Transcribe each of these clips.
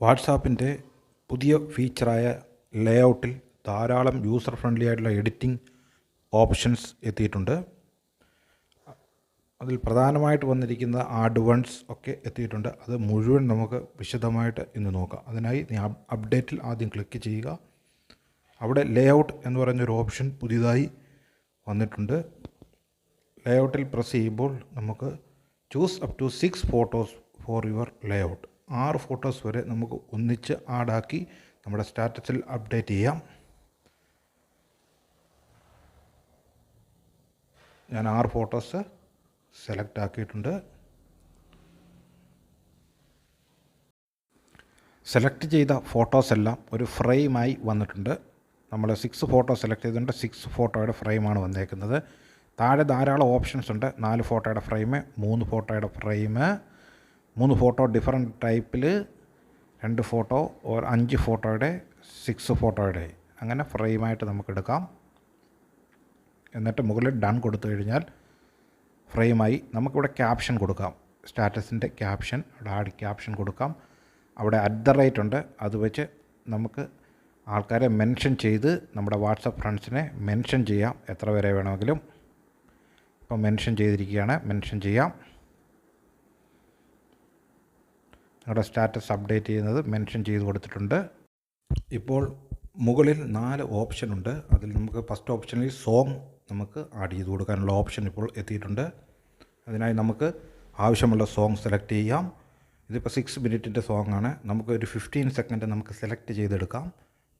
വാട്സാപ്പിന്റെ പുതിയ ഫീച്ചറായ ലേ ഔട്ടിൽ ധാരാളം യൂസർ ഫ്രണ്ട്ലി ആയിട്ടുള്ള എഡിറ്റിംഗ് ഓപ്ഷൻസ് എത്തിയിട്ടുണ്ട്. അതിൽ പ്രധാനമായിട്ട് വന്നിരിക്കുന്ന ആഡ്വൺസ് ഒക്കെ എത്തിയിട്ടുണ്ട്. അത് മുഴുവൻ നമുക്ക് വിശദമായിട്ട് ഇന്ന് നോക്കാം. അതിനായി അപ്ഡേറ്റിൽ ആദ്യം ക്ലിക്ക് ചെയ്യുക. അവിടെ ലേ ഔട്ട് എന്ന് പറയുന്നൊരു ഓപ്ഷൻ പുതിയതായി വന്നിട്ടുണ്ട്. ലേ ഔട്ടിൽ പ്രസ് ചെയ്യുമ്പോൾ നമുക്ക് choose up to six photos for your layout ആറ് ഫോട്ടോസ് വരെ നമുക്ക് ഒന്നിച്ച് ആഡാക്കി നമ്മുടെ സ്റ്റാറ്റസിൽ അപ്ഡേറ്റ് ചെയ്യാം. ഞാൻ ആറ് ഫോട്ടോസ് സെലക്ട് ആക്കിയിട്ടുണ്ട്. സെലക്ട് ചെയ്ത ഫോട്ടോസ് എല്ലാം ഒരു ഫ്രെയിമായി വന്നിട്ടുണ്ട്. നമ്മൾ സിക്സ് ഫോട്ടോ സെലക്ട് ചെയ്തിട്ടുണ്ട് സിക്സ് ഫോട്ടോയുടെ ഫ്രെയിമാണ് വന്നേക്കുന്നത്. താഴെ ധാരാളം ഓപ്ഷൻസ് ഉണ്ട്. നാല് ഫോട്ടോയുടെ ഫ്രെയിം മൂന്ന് ഫോട്ടോയുടെ ഫ്രെയിം മൂന്ന് ഫോട്ടോ ഡിഫറെന്റ് ടൈപ്പിൽ രണ്ട് ഫോട്ടോ ഓർ അഞ്ച് ഫോട്ടോയുടെ സിക്സ് ഫോട്ടോയുടെ. അങ്ങനെ ഫ്രെയിമായിട്ട് നമുക്കെടുക്കാം എന്നിട്ട് മുകളിൽ ഡൺ കൊടുത്തു കഴിഞ്ഞാൽ ഫ്രെയിമായി നമുക്കിവിടെ ക്യാപ്ഷൻ കൊടുക്കാം. സ്റ്റാറ്റസിന്റെ ക്യാപ്ഷൻ അവിടെ ആഡ് ക്യാപ്ഷൻ കൊടുക്കാം. അവിടെ അറ്റ് ദ റേറ്റ് ഉണ്ട്. അത് വെച്ച് നമുക്ക് ആൾക്കാരെ മെൻഷൻ ചെയ്ത് നമ്മുടെ വാട്സപ്പ് ഫ്രണ്ട്സിനെ മെൻഷൻ ചെയ്യാം. എത്ര വരെ വേണമെങ്കിലും. ഇപ്പോൾ മെൻഷൻ ചെയ്തിരിക്കുകയാണ്. മെൻഷൻ ചെയ്യാം. നിങ്ങളുടെ സ്റ്റാറ്റസ് അപ്ഡേറ്റ് ചെയ്യുന്നത് മെൻഷൻ ചെയ്ത് കൊടുത്തിട്ടുണ്ട്. ഇപ്പോൾ മുകളിൽ നാല് ഓപ്ഷൻ ഉണ്ട്. അതിൽ നമുക്ക് ഫസ്റ്റ് ഓപ്ഷനിൽ സോങ് നമുക്ക് ആഡ് ചെയ്ത് കൊടുക്കാനുള്ള ഓപ്ഷൻ ഇപ്പോൾ എത്തിയിട്ടുണ്ട്. അതിനായി നമുക്ക് ആവശ്യമുള്ള സോങ് സെലക്ട് ചെയ്യാം. ഇതിപ്പോൾ സിക്സ് മിനിറ്റിന്റെ സോങ് ആണ്. നമുക്ക് ഒരു ഫിഫ്റ്റീൻ സെക്കൻഡ് നമുക്ക് സെലക്ട് ചെയ്തെടുക്കാം.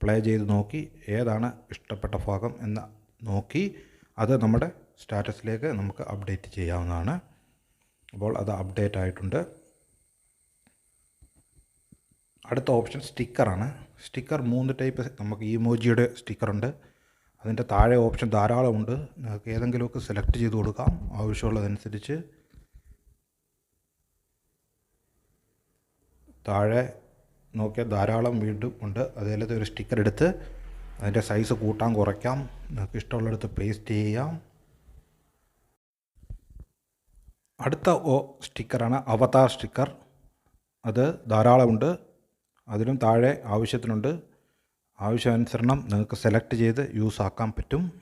പ്ലേ ചെയ്ത് നോക്കി ഏതാണ് ഇഷ്ടപ്പെട്ട ഭാഗം എന്ന് നോക്കി അത് നമ്മുടെ സ്റ്റാറ്റസിലേക്ക് നമുക്ക് അപ്ഡേറ്റ് ചെയ്യാവുന്നതാണ്. അപ്പോൾ അത് അപ്ഡേറ്റ് ആയിട്ടുണ്ട്. അടുത്ത ഓപ്ഷൻ സ്റ്റിക്കറാണ്. സ്റ്റിക്കർ മൂന്ന് ടൈപ്പ് നമുക്ക് ഇമോജിയുടെ സ്റ്റിക്കറുണ്ട്. അതിന്റെ താഴെ ഓപ്ഷൻ ധാരാളമുണ്ട് നിങ്ങൾക്ക് ഏതെങ്കിലുമൊക്കെ സെലക്ട് ചെയ്ത് കൊടുക്കാം. ആവശ്യമുള്ളതനുസരിച്ച് താഴെ നോക്കിയാൽ ധാരാളം വീണ്ടും ഉണ്ട്. അതേലത്തെ ഒരു സ്റ്റിക്കർ എടുത്ത് അതിന്റെ സൈസ് കൂട്ടാൻ കുറയ്ക്കാം. നിങ്ങൾക്ക് ഇഷ്ടമുള്ളിടത്ത് പേസ്റ്റ് ചെയ്യാം. അടുത്ത ഓ സ്റ്റിക്കറാണ് അവതാർ സ്റ്റിക്കർ. അത് ധാരാളമുണ്ട്. അതിലും താഴെ ആവശ്യത്തിനുണ്ട്. ആവശ്യാനുസരണം നിങ്ങൾക്ക് സെലക്ട് ചെയ്ത് യൂസ് ആക്കാൻ പറ്റും.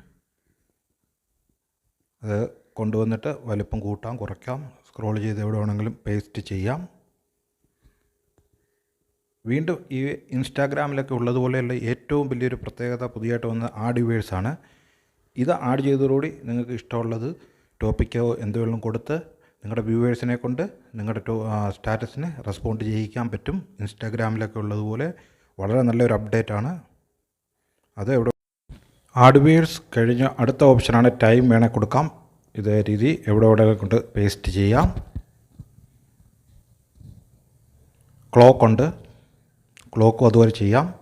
അത് കൊണ്ടുവന്നിട്ട് വലിപ്പം കൂട്ടാം കുറയ്ക്കാം. സ്ക്രോൾ ചെയ്ത് എവിടെ വേണമെങ്കിലും പേസ്റ്റ് ചെയ്യാം. വീണ്ടും ഈ ഇൻസ്റ്റാഗ്രാമിലൊക്കെ ഉള്ളതുപോലെയുള്ള ഏറ്റവും വലിയൊരു പ്രത്യേകത പുതിയതായിട്ട് വന്ന ആഡ് വേഴ്സാണ് ഇത് ആഡ് ചെയ്തതോടുകൂടി നിങ്ങൾക്ക് ഇഷ്ടമുള്ളത് ടോപ്പിക്കോ എന്തെങ്കിലും കൊടുത്ത് നിങ്ങളുടെ വ്യൂവേഴ്സിനെ കൊണ്ട് നിങ്ങളുടെ സ്റ്റാറ്റസിനെ റെസ്പോണ്ട് ചെയ്യിക്കാൻ പറ്റും. ഇൻസ്റ്റാഗ്രാമിലൊക്കെ ഉള്ളതുപോലെ വളരെ നല്ലൊരു അപ്ഡേറ്റ് ആണ് അത് എവിടെ ആഡ്വേഴ്സ് കഴിഞ്ഞ അടുത്ത ഓപ്ഷനാണ് ടൈം വേണേൽ കൊടുക്കാം. ഇതേ രീതി എവിടെ എവിടെ കൊണ്ട് പേസ്റ്റ് ചെയ്യാം. ക്ലോക്ക് ഉണ്ട്. ക്ലോക്കും അതുപോലെ ചെയ്യാം.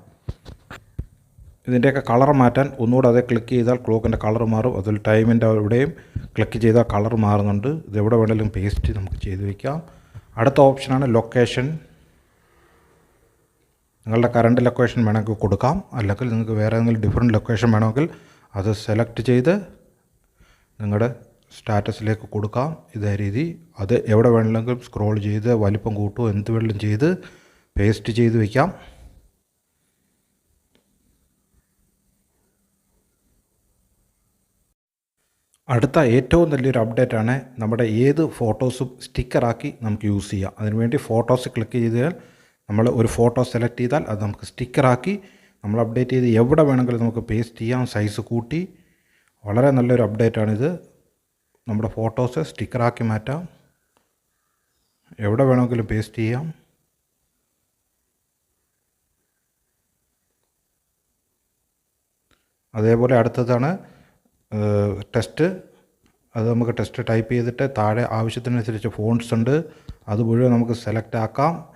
ഇതിന്റെയൊക്കെ കളർ മാറ്റാൻ ഒന്നുകൂടെ അതേ ക്ലിക്ക് ചെയ്താൽ ക്ലോക്കിന്റെ കളർ മാറും. അതിൽ ടൈമിന്റെ അവിടെയും ക്ലിക്ക് ചെയ്താൽ കളർ മാറുന്നുണ്ട്. ഇത് എവിടെ വേണമെങ്കിലും പേസ്റ്റ് നമുക്ക് ചെയ്ത് വയ്ക്കാം അടുത്ത ഓപ്ഷനാണ് ലൊക്കേഷൻ നിങ്ങളുടെ കറണ്ട് ലൊക്കേഷൻ വേണമെങ്കിൽ കൊടുക്കാം. അല്ലെങ്കിൽ നിങ്ങൾക്ക് വേറെ എന്തെങ്കിലും ഡിഫറെന്റ് ലൊക്കേഷൻ വേണമെങ്കിൽ അത് സെലക്ട് ചെയ്ത് നിങ്ങളുടെ സ്റ്റാറ്റസിലേക്ക് കൊടുക്കാം. ഇതേ രീതി. അത് എവിടെ വേണമെങ്കിലും സ്ക്രോൾ ചെയ്ത് വലിപ്പം കൂട്ടുമോ എന്ത് വേണമെങ്കിലും ചെയ്ത് പേസ്റ്റ് ചെയ്ത് വയ്ക്കാം അടുത്ത ഏറ്റവും നല്ലൊരു അപ്ഡേറ്റ് ആണ് നമ്മുടെ ഏത് ഫോട്ടോസും സ്റ്റിക്കറാക്കി നമുക്ക് യൂസ് ചെയ്യാം. അതിനുവേണ്ടി ഫോട്ടോസ് ക്ലിക്ക് ചെയ്താൽ നമ്മൾ ഒരു ഫോട്ടോ സെലക്ട് ചെയ്താൽ അത് നമുക്ക് സ്റ്റിക്കറാക്കി നമ്മൾ അപ്ഡേറ്റ് ചെയ്ത് എവിടെ വേണമെങ്കിലും നമുക്ക് പേസ്റ്റ് ചെയ്യാം സൈസ് കൂട്ടി. വളരെ നല്ലൊരു അപ്ഡേറ്റ് ആണിത്. നമ്മുടെ ഫോട്ടോസ് സ്റ്റിക്കറാക്കി മാറ്റാം. എവിടെ വേണമെങ്കിലും പേസ്റ്റ് ചെയ്യാം. അതേപോലെ അടുത്തതാണ് ടെസ്റ്റ് അത് നമുക്ക് ടെസ്റ്റ് ടൈപ്പ് ചെയ്തിട്ട് താഴെ ആവശ്യത്തിനനുസരിച്ച് ഫോൺസ് ഉണ്ട്. അത് മുഴുവൻ നമുക്ക് സെലക്ട് ആക്കാം.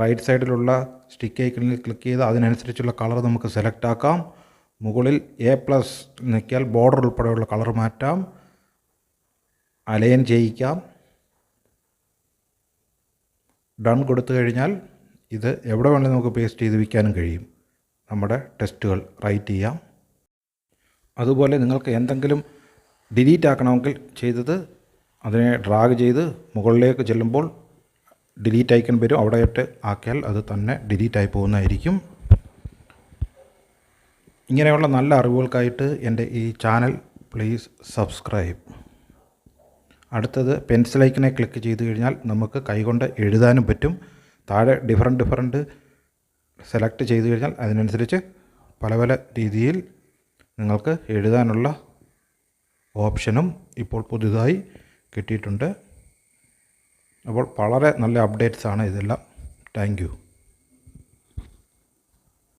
റൈറ്റ് സൈഡിലുള്ള സ്റ്റിക്ക് ഐക്കണിൽ ക്ലിക്ക് ചെയ്ത് അതിനനുസരിച്ചുള്ള കളർ നമുക്ക് സെലക്ട് ആക്കാം. മുകളിൽ എ പ്ലസ് നിൽക്കിയാൽ ബോർഡർ ഉൾപ്പെടെയുള്ള കളർ മാറ്റാം. അലയൻ ചെയ്യിക്കാം. ഡൺ കൊടുത്തു കഴിഞ്ഞാൽ ഇത് എവിടെ വേണമെങ്കിലും നമുക്ക് പേസ്റ്റ് ചെയ്ത് വയ്ക്കാനും കഴിയും. നമ്മുടെ ടെസ്റ്റുകൾ റൈറ്റ് ചെയ്യാം. അതുപോലെ നിങ്ങൾക്ക് എന്തെങ്കിലും ഡിലീറ്റ് ആക്കണമെങ്കിൽ ചെയ്തത് അതിനെ ഡ്രാഗ് ചെയ്ത് മുകളിലേക്ക് ചെല്ലുമ്പോൾ ഡിലീറ്റ് ഐക്കൺ വരും. അവിടെയിട്ട് ആക്കിയാൽ അത് തന്നെ ഡിലീറ്റ് ആയി പോകുന്നതായിരിക്കും. ഇങ്ങനെയുള്ള നല്ല അറിവുകൾക്കായിട്ട് എന്റെ ഈ ചാനൽ പ്ലീസ് സബ്സ്ക്രൈബ്. അടുത്തത് പെൻസിൽ ഐക്കനെ ക്ലിക്ക് ചെയ്ത് കഴിഞ്ഞാൽ നമുക്ക് കൈകൊണ്ട് എഴുതാനും പറ്റും. താഴെ ഡിഫറെന്റ് ഡിഫറെന്റ് സെലക്ട് ചെയ്ത് കഴിഞ്ഞാൽ അതിനനുസരിച്ച് പല പല രീതിയിൽ നിങ്ങൾക്ക് എഴുതാനുള്ള ഓപ്ഷനും ഇപ്പോൾ പുതുതായി കിട്ടിയിട്ടുണ്ട്. അപ്പോൾ വളരെ നല്ല അപ്ഡേറ്റ്സ് ആണ് ഇതെല്ലാം. താങ്ക്